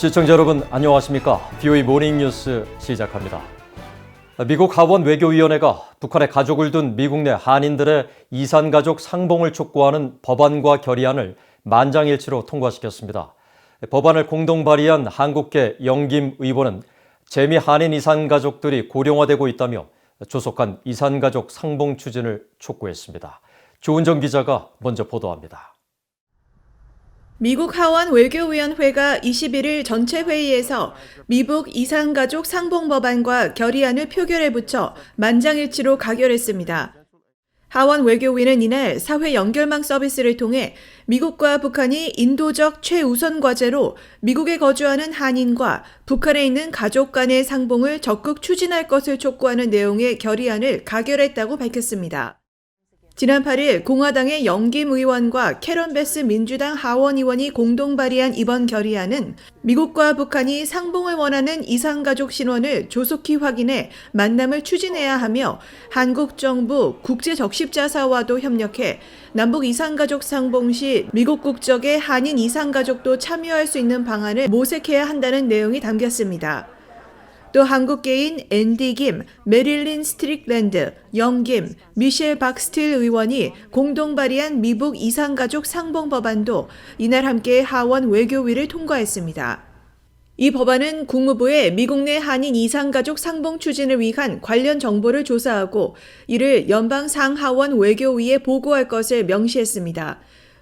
시청자 여러분 안녕하십니까? BOE 모닝 뉴스 시작합니다. 미국 하원 외교위원회가 북한에 가족을 둔 미국 내 한인들의 이산 가족 상봉을 촉구하는 법안과 결의안을 만장일치로 통과시켰습니다. 법안을 공동 발의한 한국계 영김 의원은 재미 한인 이산 가족들이 고령화되고 있다며 조속한 이산 가족 상봉 추진을 촉구했습니다. 조은정 기자가 먼저 보도합니다. 미국 하원 외교위원회가 21일 전체 회의에서 미북 이산가족 상봉 법안과 결의안을 표결에 붙여 만장일치로 가결했습니다. 하원 외교위는 이날 사회 연결망 서비스를 통해 미국과 북한이 인도적 최우선 과제로 미국에 거주하는 한인과 북한에 있는 가족 간의 상봉을 적극 추진할 것을 촉구하는 내용의 결의안을 가결했다고 밝혔습니다. 지난 8일 공화당의 영김 의원과 캐런 베스 민주당 하원 의원이 공동 발의한 이번 결의안은 미국과 북한이 상봉을 원하는 이산가족 신원을 조속히 확인해 만남을 추진해야 하며 한국 정부 국제적십자사와도 협력해 남북 이산가족 상봉 시 미국 국적의 한인 이산가족도 참여할 수 있는 방안을 모색해야 한다는 내용이 담겼습니다. 또 한국계인 앤디 김, 메릴린 스트릭랜드, 영김, 미셸 박스틸 의원이 공동 발의한 미북 이산가족 상봉 법안도 이날 함께 하원 외교위를 통과했습니다. 이 법안은 국무부에 미국 내 한인 이산가족 상봉 추진을 위한 관련 정보를 조사하고 이를 연방 상하원 외교위에 보고할 것을 명시했습니다.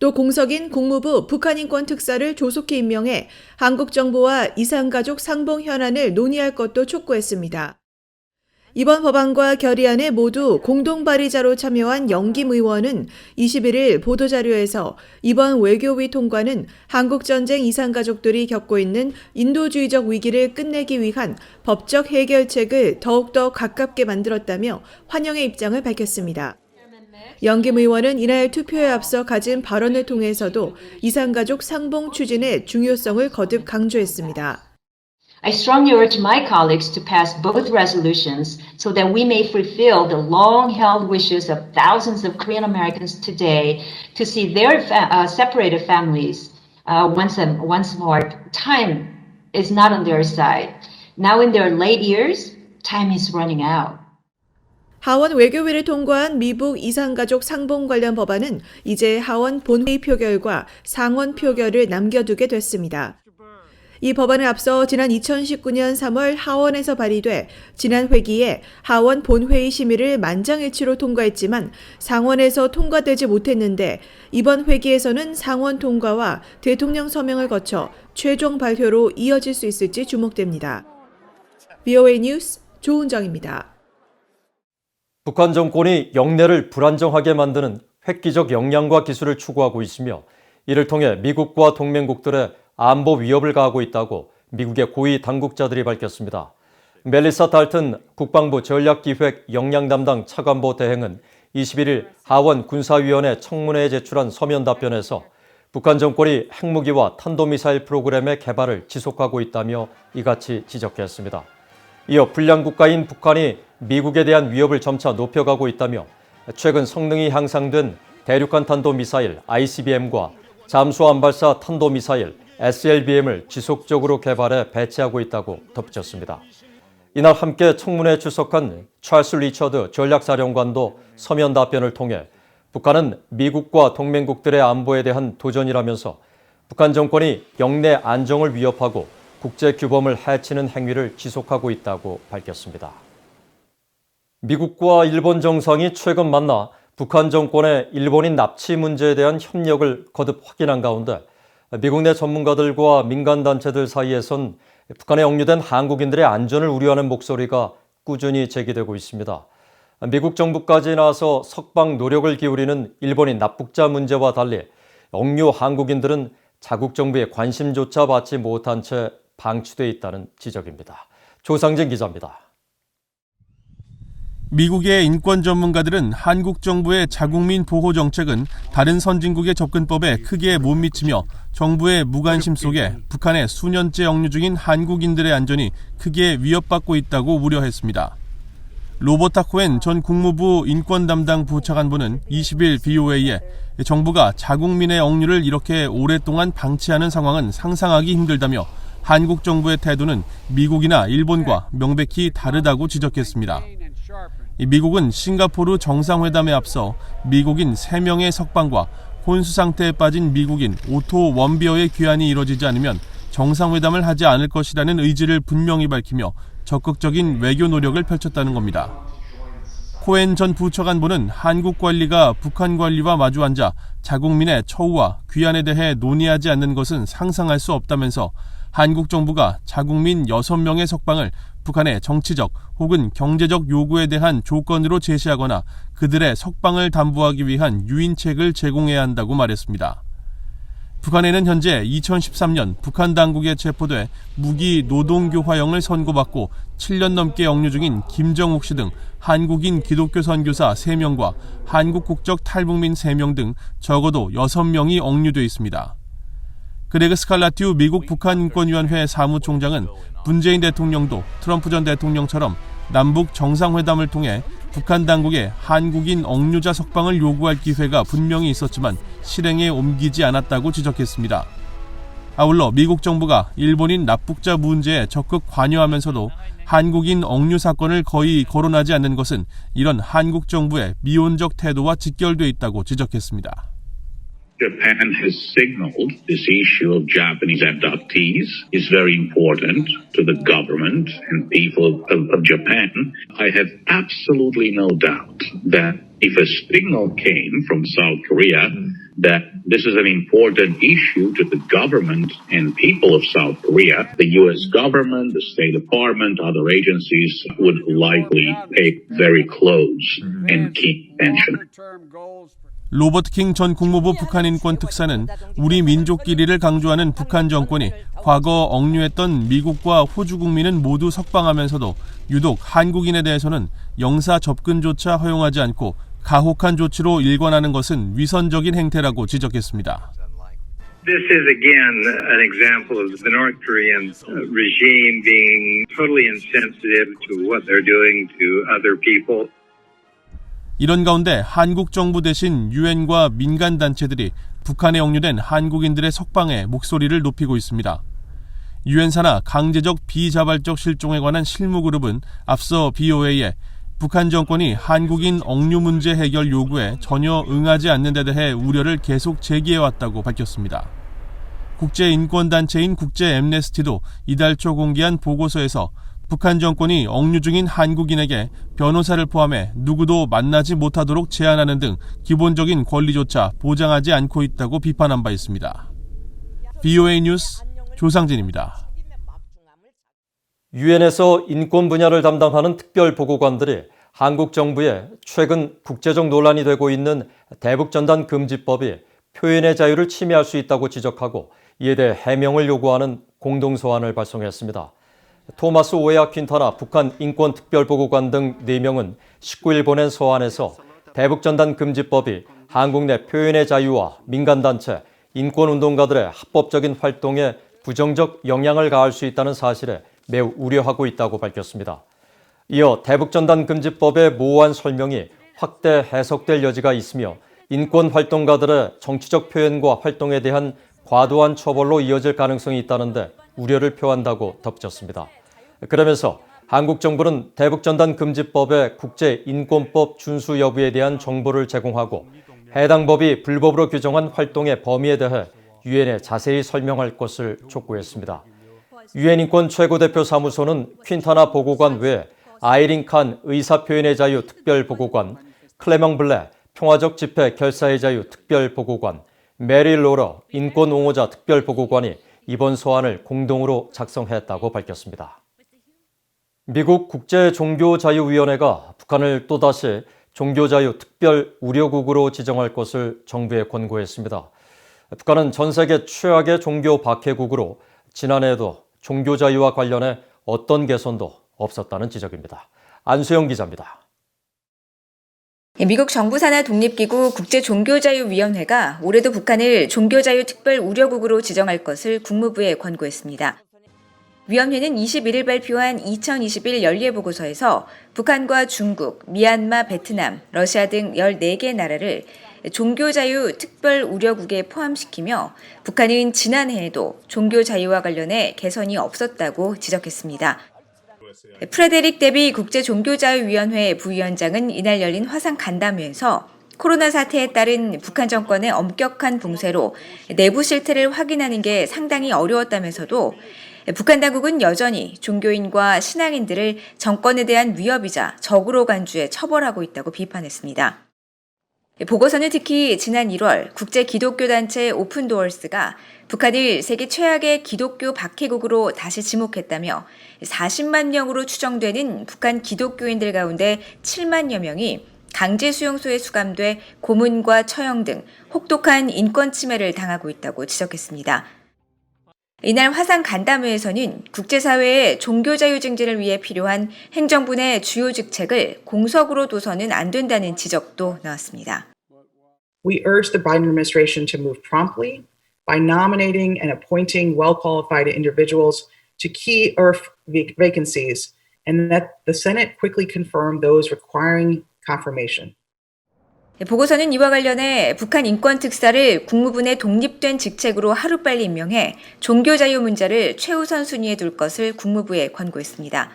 또 공석인 국무부 북한인권 특사를 조속히 임명해 한국 정부와 이산가족 상봉 현안을 논의할 것도 촉구했습니다. 이번 법안과 결의안에 모두 공동 발의자로 참여한 영김 의원은 21일 보도자료에서 이번 외교위 통과는 한국전쟁 이산가족들이 겪고 있는 인도주의적 위기를 끝내기 위한 법적 해결책을 더욱더 가깝게 만들었다며 환영의 입장을 밝혔습니다. 영김 의원은 이날 투표에 앞서 가진 발언을 통해서도 이산가족 상봉 추진의 중요성을 거듭 강조했습니다. I strongly urge my colleagues to pass both resolutions so that we may fulfill the long held wishes of thousands of Korean Americans today to see their fa- uh, separated families uh, once, and, once more. Time is not on their side. Now, in their late years, time is running out. 하원 외교위를 통과한 미북 이산가족 상봉 관련 법안은 이제 하원 본회의 표결과 상원 표결을 남겨두게 됐습니다. 이 법안을 앞서 지난 2019년 3월 하원에서 발의돼 지난 회기에 하원 본회의 심의를 만장일치로 통과했지만 상원에서 통과되지 못했는데 이번 회기에서는 상원 통과와 대통령 서명을 거쳐 최종 발표로 이어질 수 있을지 주목됩니다. BOA 뉴스 조은정입니다. 북한 정권이 영내를 불안정하게 만드는 획기적 역량과 기술을 추구하고 있으며 이를 통해 미국과 동맹국들의 안보 위협을 가하고 있다고 미국의 고위 당국자들이 밝혔습니다. 멜리사 달튼 국방부 전략기획 역량 담당 차관보 대행은 21일 하원 군사위원회 청문회에 제출한 서면 답변에서 북한 정권이 핵무기와 탄도미사일 프로그램의 개발을 지속하고 있다며 이같이 지적했습니다. 이어 불량 국가인 북한이 미국에 대한 위협을 점차 높여가고 있다며 최근 성능이 향상된 대륙간 탄도 미사일 ICBM과 잠수함 발사 탄도 미사일 SLBM을 지속적으로 개발해 배치하고 있다고 덧붙였습니다. 이날 함께 청문회에 출석한 찰스 리처드 전략사령관도 서면 답변을 통해 북한은 미국과 동맹국들의 안보에 대한 도전이라면서 북한 정권이 영내 안정을 위협하고 국제 규범을 해치는 행위를 지속하고 있다고 밝혔습니다. 미국과 일본 정상이 최근 만나 북한 정권의 일본인 납치 문제에 대한 협력을 거듭 확인한 가운데 미국 내 전문가들과 민간단체들 사이에선 북한에 억류된 한국인들의 안전을 우려하는 목소리가 꾸준히 제기되고 있습니다. 미국 정부까지 나서 석방 노력을 기울이는 일본인 납북자 문제와 달리 억류 한국인들은 자국 정부의 관심조차 받지 못한 채 방치돼 있다는 지적입니다. 조상진 기자입니다. 미국의 인권 전문가들은 한국 정부의 자국민 보호 정책은 다른 선진국의 접근법에 크게 못 미치며 정부의 무관심 속에 북한의 수년째 억류 중인 한국인들의 안전이 크게 위협받고 있다고 우려했습니다. 로버타 코엔 전 국무부 인권 담당 부차관보는 20일 BOA에 정부가 자국민의 억류를 이렇게 오랫동안 방치하는 상황은 상상하기 힘들다며 한국 정부의 태도는 미국이나 일본과 명백히 다르다고 지적했습니다. 이 미국은 싱가포르 정상회담에 앞서 미국인 3명의 석방과 혼수 상태에 빠진 미국인 오토 원비어의 귀환이 이뤄지지 않으면 정상회담을 하지 않을 것이라는 의지를 분명히 밝히며 적극적인 외교 노력을 펼쳤다는 겁니다. 코엔 전 부처관보는 한국 관리가 북한 관리와 마주 앉아 자국민의 처우와 귀환에 대해 논의하지 않는 것은 상상할 수 없다면서 한국 정부가 자국민 6명의 석방을 북한의 정치적 혹은 경제적 요구에 대한 조건으로 제시하거나 그들의 석방을 담보하기 위한 유인책을 제공해야 한다고 말했습니다. 북한에는 현재 2013년 북한 당국에 체포돼 무기 노동교화형을 선고받고 7년 넘게 억류 중인 김정욱 씨 등 한국인 기독교 선교사 3명과 한국 국적 탈북민 3명 등 적어도 6명이 억류돼 있습니다. 그레그 스칼라티우 미국 북한인권위원회 사무총장은 문재인 대통령도 트럼프 전 대통령처럼 남북 정상회담을 통해 북한 당국에 한국인 억류자 석방을 요구할 기회가 분명히 있었지만 실행에 옮기지 않았다고 지적했습니다. 아울러 미국 정부가 일본인 납북자 문제에 적극 관여하면서도 한국인 억류 사건을 거의 거론하지 않는 것은 이런 한국 정부의 미온적 태도와 직결돼 있다고 지적했습니다. Japan has signaled this issue of Japanese abductees is very important to the government and people of, of Japan. I have absolutely no doubt that if a signal came from South Korea that this is an important issue to the government and people of South Korea, the U.S. government, the State Department, other agencies would likely pay very close and keen attention. 로버트 킹 전 국무부 북한 인권 특사는 우리 민족끼리를 강조하는 북한 정권이 과거 억류했던 미국과 호주 국민은 모두 석방하면서도 유독 한국인에 대해서는 영사 접근조차 허용하지 않고 가혹한 조치로 일관하는 것은 위선적인 행태라고 지적했습니다. This is again an example of the North Korean uh, regime being totally insensitive to what they're doing to other people. 이런 가운데 한국 정부 대신 유엔과 민간 단체들이 북한에 억류된 한국인들의 석방에 목소리를 높이고 있습니다. 유엔 산하 강제적 비자발적 실종에 관한 실무 그룹은 앞서 BOA에 북한 정권이 한국인 억류 문제 해결 요구에 전혀 응하지 않는 데 대해 우려를 계속 제기해 왔다고 밝혔습니다. 국제 인권 단체인 국제 엠네스티도 이달 초 공개한 보고서에서 북한 정권이 억류 중인 한국인에게 변호사를 포함해 누구도 만나지 못하도록 제한하는 등 기본적인 권리조차 보장하지 않고 있다고 비판한 바 있습니다. BOA 뉴스 조상진입니다. 유엔에서 인권 분야를 담당하는 특별 보고관들이 한국 정부에 최근 국제적 논란이 되고 있는 대북전단 금지법이 표현의 자유를 침해할 수 있다고 지적하고 이에 대해 해명을 요구하는 공동 소환을 발송했습니다. 토마스 오에아 퀸타나 북한 인권특별보고관 등 4명은 19일 보낸 소환에서 대북전단 금지법이 한국 내 표현의 자유와 민간단체, 인권운동가들의 합법적인 활동에 부정적 영향을 가할 수 있다는 사실에 매우 우려하고 있다고 밝혔습니다. 이어 대북전단 금지법의 모호한 설명이 확대 해석될 여지가 있으며 인권활동가들의 정치적 표현과 활동에 대한 과도한 처벌로 이어질 가능성이 있다는데 우려를 표한다고 덧붙였습니다. 그러면서 한국 정부는 대북전단 금지법의 국제 인권법 준수 여부에 대한 정보를 제공하고 해당 법이 불법으로 규정한 활동의 범위에 대해 유엔에 자세히 설명할 것을 촉구했습니다. 유엔 인권 최고대표 사무소는 퀸타나 보고관 외에 아이린 칸 의사표현의 자유 특별보고관, 클레망 블레 평화적 집회 결사의 자유 특별보고관, 메리 로러 인권옹호자 특별보고관이 이번 소환을 공동으로 작성했다고 밝혔습니다. 미국 국제종교자유위원회가 북한을 또다시 종교자유 특별 우려국으로 지정할 것을 정부에 권고했습니다. 북한은 전 세계 최악의 종교 박해국으로 지난해에도 종교자유와 관련해 어떤 개선도 없었다는 지적입니다. 안수영 기자입니다. 예, 미국 정부 산하 독립기구 국제종교자유위원회가 올해도 북한을 종교자유 특별 우려국으로 지정할 것을 국무부에 권고했습니다. 위원회는 21일 발표한 2021 연례 보고서에서 북한과 중국, 미얀마, 베트남, 러시아 등 14개 나라를 종교 자유 특별 우려국에 포함시키며 북한은 지난해에도 종교 자유와 관련해 개선이 없었다고 지적했습니다. 프레데릭 데비 국제종교자유위원회 부위원장은 이날 열린 화상 간담회에서 코로나 사태에 따른 북한 정권의 엄격한 봉쇄로 내부 실태를 확인하는 게 상당히 어려웠다면서도 북한 당국은 여전히 종교인과 신앙인들을 정권에 대한 위협이자 적으로 간주해 처벌하고 있다고 비판했습니다. 보고서는 특히 지난 1월 국제 기독교 단체 오픈 도어스가 북한을 세계 최악의 기독교 박해국으로 다시 지목했다며 40만 명으로 추정되는 북한 기독교인들 가운데 7만여 명이 강제 수용소에 수감돼 고문과 처형 등 혹독한 인권 침해를 당하고 있다고 지적했습니다. 이날 화상 간담회에서는 국제사회의 종교자유 증진을 위해 필요한 행정부 내 주요 직책을 공석으로 둬서는 안 된다는 지적도 나왔습니다. We urge the Biden administration to move promptly by nominating and appointing well qualified individuals to key IRF vac- vacancies, and that the Senate quickly confirm those requiring confirmation. 보고서는 이와 관련해 북한 인권특사를 국무부 내 독립된 직책으로 하루빨리 임명해 종교자유 문제를 최우선 순위에 둘 것을 국무부에 권고했습니다.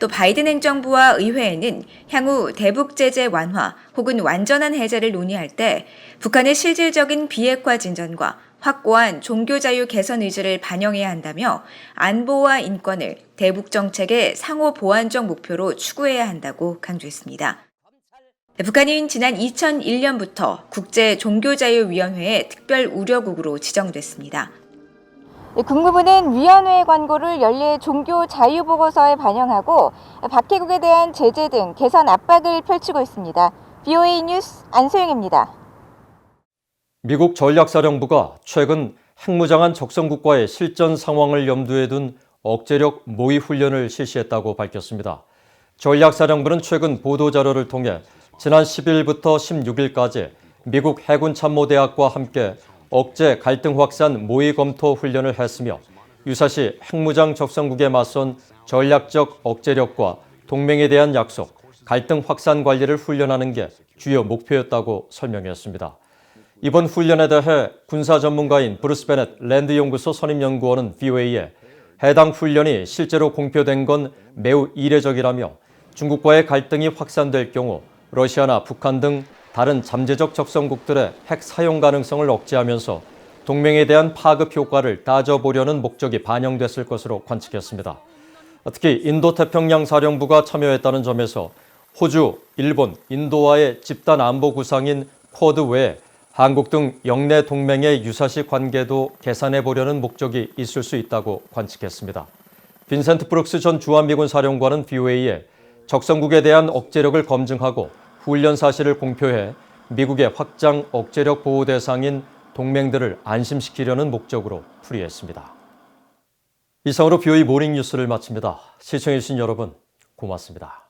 또 바이든 행정부와 의회에는 향후 대북 제재 완화 혹은 완전한 해제를 논의할 때 북한의 실질적인 비핵화 진전과 확고한 종교 자유 개선 의지를 반영해야 한다며 안보와 인권을 대북 정책의 상호 보완적 목표로 추구해야 한다고 강조했습니다. 북한은 지난 2001년부터 국제 종교자유위원회의 특별 우려국으로 지정됐습니다. 네, 국무부는 위원회의 권고를 연례 종교 자유 보고서에 반영하고 박해국에 대한 제재 등 개선 압박을 펼치고 있습니다. BOA 뉴스 안소영입니다. 미국 전략사령부가 최근 핵무장한 적성국과의 실전 상황을 염두에 둔 억제력 모의 훈련을 실시했다고 밝혔습니다. 전략사령부는 최근 보도자료를 통해 지난 10일부터 16일까지 미국 해군 참모대학과 함께 억제 갈등 확산 모의 검토 훈련을 했으며 유사시 핵무장 적성국에 맞선 전략적 억제력과 동맹에 대한 약속, 갈등 확산 관리를 훈련하는 게 주요 목표였다고 설명했습니다. 이번 훈련에 대해 군사 전문가인 브루스 베넷 랜드 연구소 선임 연구원은 VOA에 해당 훈련이 실제로 공표된 건 매우 이례적이라며 중국과의 갈등이 확산될 경우 러시아나 북한 등 다른 잠재적 적성국들의 핵 사용 가능성을 억제하면서 동맹에 대한 파급 효과를 따져보려는 목적이 반영됐을 것으로 관측했습니다. 특히 인도태평양 사령부가 참여했다는 점에서 호주, 일본, 인도와의 집단 안보 구상인 쿼드 외에 한국 등 영내 동맹의 유사시 관계도 개선해 보려는 목적이 있을 수 있다고 관측했습니다. 빈센트 브룩스 전 주한미군 사령관은 BOA에 적성국에 대한 억제력을 검증하고 훈련 사실을 공표해 미국의 확장 억제력 보호 대상인 동맹들을 안심시키려는 목적으로 풀이했습니다. 이상으로 BOA 모닝 뉴스를 마칩니다. 시청해주신 여러분 고맙습니다.